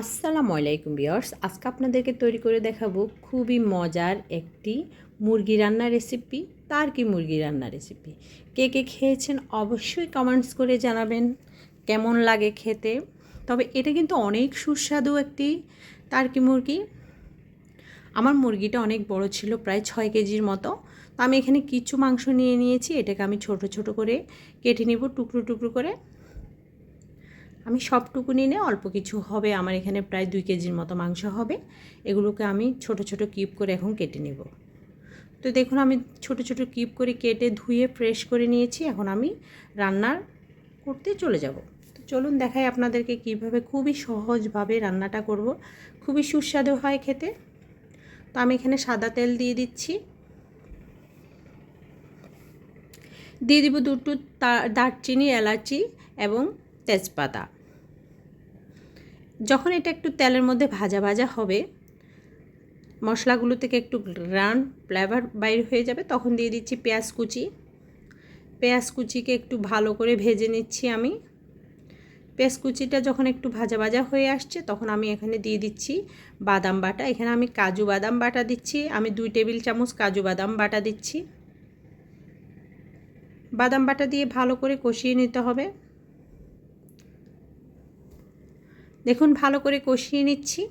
আসসালামু আলাইকুম বিয়ার্স আজকে আপনাদেরকে তৈরি করে দেখাবো খুবই মজার একটি মুরগি রান্নার রেসিপি, তার কি মুরগি রান্নার রেসিপি। কে কে খেয়েছেন অবশ্যই কমেন্টস করে জানাবেন, কেমন লাগে খেতে। তবে এটা কিন্তু অনেক সুস্বাদু একটি তার কি মুরগি। আমার মুরগিটা অনেক বড় ছিল, প্রায় ছয় কেজির মতো। তো আমি এখানে কিছু মাংস নিয়ে নিয়েছি, এটাকে আমি ছোট ছোট করে কেটে নিব টুকরো টুকরো করে। আমি সবটুকু নিয়ে অল্প কিছু হবে। আমার এখানে প্রায় দুই কেজির মতো মাংস হবে। এগুলোকে আমি ছোট ছোট কিপ করে এখন কেটে নেব। তো দেখুন, আমি ছোট ছোট কিপ করে কেটে ধুয়ে ফ্রেশ করে নিয়েছি। এখন আমি রান্নার করতে চলে যাব। তো চলুন দেখাই আপনাদেরকে কীভাবে খুবই সহজভাবে রান্নাটা করব। খুবই সুস্বাদু হয় খেতে। তো আমি এখানে সাদা তেল দিয়ে দিচ্ছি। দিয়ে দিব দুটো দারচিনি, এলাচি এবং তেজপাতা। যখন এটা একটু তেলের মধ্যে ভাজা ভাজা হবে, মশলাগুলো থেকে একটু গ্রান ফ্লেভার বাইর হয়ে যাবে, তখন দিয়ে দিচ্ছি পেঁয়াজ কুচি। পেঁয়াজ কুচিকে একটু ভালো করে ভেজে নিচ্ছি আমি। পেঁয়াজ কুচিটা যখন একটু ভাজা ভাজা হয়ে আসছে, তখন আমি এখানে দিয়ে দিচ্ছি বাদাম বাটা। এখানে আমি কাজু বাদাম বাটা দিচ্ছি। আমি দুই টেবিল চামচ কাজু বাদাম বাটা দিচ্ছি। বাদাম বাটা দিয়ে ভালো করে কষিয়ে নিতে হবে। দেখুন, ভালো করে কষিয়ে নিচ্ছি।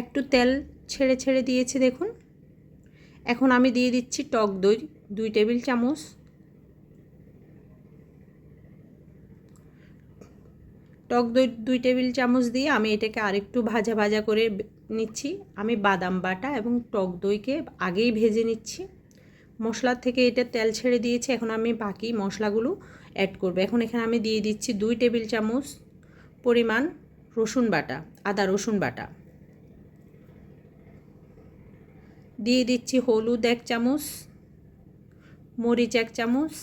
একটু তেল ছেড়ে ছেড়ে দিয়েছে, দেখুন। এখন আমি দিয়ে দিচ্ছি টক দই, দুই টেবিল চামচ। টক দই দুই টেবিল চামচ দিয়ে আমি এটাকে আরেকটু ভাজা ভাজা করে নিচ্ছি। আমি বাদাম বাটা এবং টক দইকে আগেই ভেজে নিচ্ছি। মশলার থেকে এটা তেল ছেড়ে দিয়েছে, এখন আমি বাকি মশলাগুলো অ্যাড করব। এখন এখানে আমি দিয়ে দিচ্ছি দুই টেবিল চামচ পরিমাণ রসুন বাটা, আদা রসুন বাটা। দিয়ে দিচ্ছি হলুদ এক চামচ, মরিচ এক চামচ,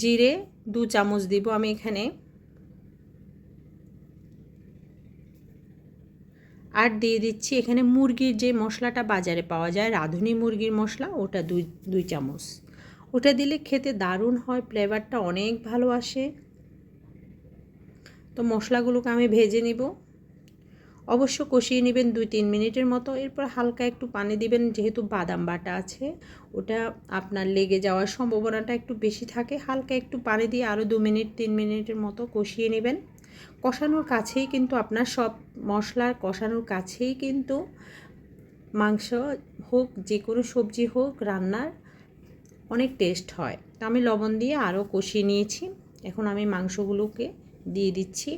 জিরে দু চামচ দিব আমি এখানে। আর দিয়ে দিচ্ছি এখানে মুরগির যে মশলাটা বাজারে পাওয়া যায়, রাঁধুনি মুরগির মশলা, ওটা দুই দুই চামচ। ওটা দিলে খেতে দারুণ হয় ফ্লেভারটা অনেক ভালো আসে। তো মশলাগুলোকে আমি ভেজে নিব। অবশ্য কষিয়ে নেবেন দুই তিন মিনিটের মতো। এরপর হালকা একটু পানি দিবেন, যেহেতু বাদাম বাটা আছে, ওটা আপনার লেগে যাওয়ার সম্ভাবনাটা একটু বেশি থাকে। হালকা একটু পানি দিয়ে আরও দু মিনিট, তিন মিনিটের মতো কষিয়ে নেবেন। কষানোর কাছেই কিন্তু আপনার সব মশলার কষানোর কাছেই কিন্তু মাংস হোক, যে কোনো সবজি হোক, রান্নার অনেক টেস্ট হয়। তো আমি লবণ দিয়ে আরও কষিয়ে নিয়েছি। এখন আমি মাংসগুলোকে দিয়ে দিচ্ছি।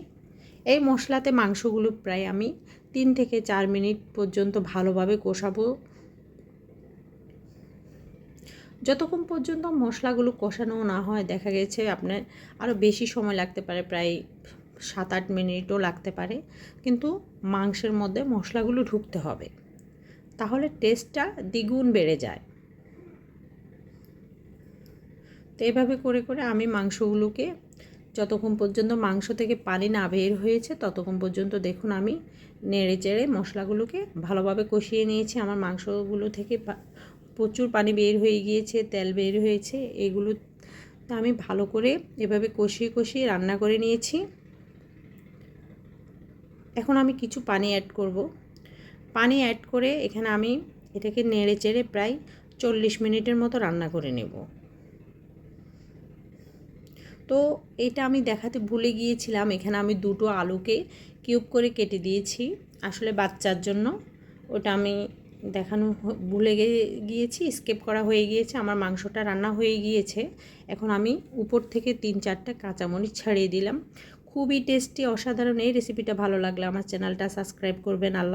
এই মশলাতে মাংসগুলো প্রায় আমি তিন থেকে চার মিনিট পর্যন্ত ভালোভাবে কষাবো। যতক্ষণ পর্যন্ত মশলাগুলো কষানো না হয়, দেখা গেছে আপনার আরও বেশি সময় লাগতে পারে, প্রায় সাত আট মিনিটও লাগতে পারে। কিন্তু মাংসের মধ্যে মশলাগুলো ঢুকতে হবে। তাহলে টেস্টটা দ্বিগুণ বেড়ে যায়। তো এভাবে করে করে আমি মাংসগুলোকে যতক্ষণ পর্যন্ত মাংস থেকে পানি না বের হয়েছে, ততক্ষণ পর্যন্ত দেখুন আমি নেড়ে চেড়ে মশলাগুলোকে ভালোভাবে কষিয়ে নিয়েছি। আমার মাংসগুলো থেকে প্রচুর পানি বের হয়ে গিয়েছে, তেল বের হয়েছে। এগুলো আমি ভালো করে এভাবে কষিয়ে কষিয়ে রান্না করে নিয়েছি। এখন আমি কিছু পানি অ্যাড করব। পানি অ্যাড করে এখানে আমি এটাকে নেড়ে চেড়ে প্রায় চল্লিশ মিনিটের মতো রান্না করে নেব। তো এটা আমি দেখাতে ভুলে গিয়েছিলাম। এখানে আমি দুটো আলুকে কিউব করে কেটে দিয়েছি আসলে বাচ্চার জন্য। ওটা আমি দেখানো ভুলে গিয়েছি, স্কেপ করা হয়ে গিয়েছে। আমার মাংসটা রান্না হয়ে গিয়েছে। এখন আমি উপর থেকে তিন চারটা কাঁচামরিচ ছাড়িয়ে দিলাম। খুবই টেস্টি, অসাধারণ এই রেসিপিটা ভালো লাগলে আমার চ্যানেলটা সাবস্ক্রাইব করবেন। আল্লাহ